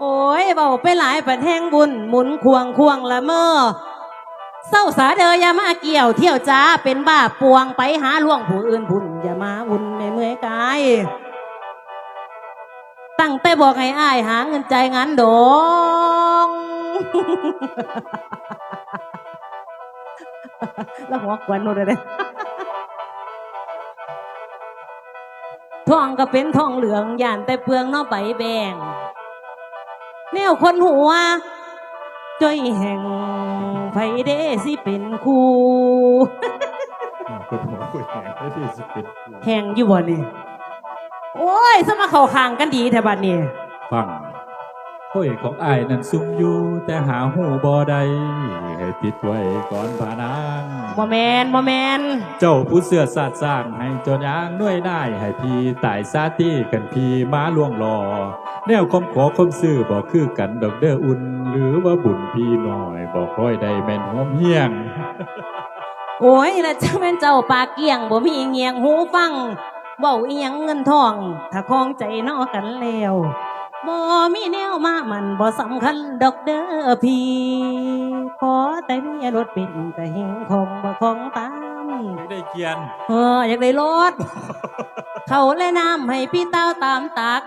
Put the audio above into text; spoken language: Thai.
โอ้ยเบาไปหลายปัดแห้งบุญ หมุนควงควงละเมอเศร้าสาเดออย่ามาเกี่ยว เที่ยวจ้าเป็นบ้าปวงไปหาล่วงผู้อื่นพุ่นอย่ามาวุ่นไม่เมื่อยกาย ตั้งแต่บอกให้อ้ายหาเงินใจงานดองแล้วหัวกวนโน่นเลยทองก็เป็นทองเหลืองย่านแต่เปลืองนอใบแบง แนวคนหัวจ้อยแห่งไผเด้สิเป็นครูคนหัวคุยแหงไม่ได้สิเป็นกูแห่งอยู่บ่นี่โอ้ยสมาเข้าข้างกันดีแถบัดนี้ฟังโอ้ยของอายนั่นซุ่มอยู่ แต่หาหูบ่ได้ให้ติดไว้ก่อนพานางบ่แมนบ่แมนเจ้าผู้เสือสาดสร้างให้จนยางน้วยได้ให้พี่ตายซาตี้กันพี่มาล่วงรอ แนวคมขอคมซื่อบอกคือกันดอกเด้ออุ่น หรือว่าบุญพี่หน่อยบอกค่อยได้แม่นหอมเฮียง โอ้ยแล้วเจ้าแม่นเจ้าปากเกี้ยงบ่มีเงียงหูฟังเว้าอีหยังเงินทอง ถ้าคองใจนอกันแล้วบ่มีแนวมามันบ่สำคัญดอกเด้อพี่ขอแต่มีรถเป็นแต่เฮงของบ่ของตามไม่ได้เกียนเอออยากได้รถ เขาและน้ำให้พี่เต้าตามตัก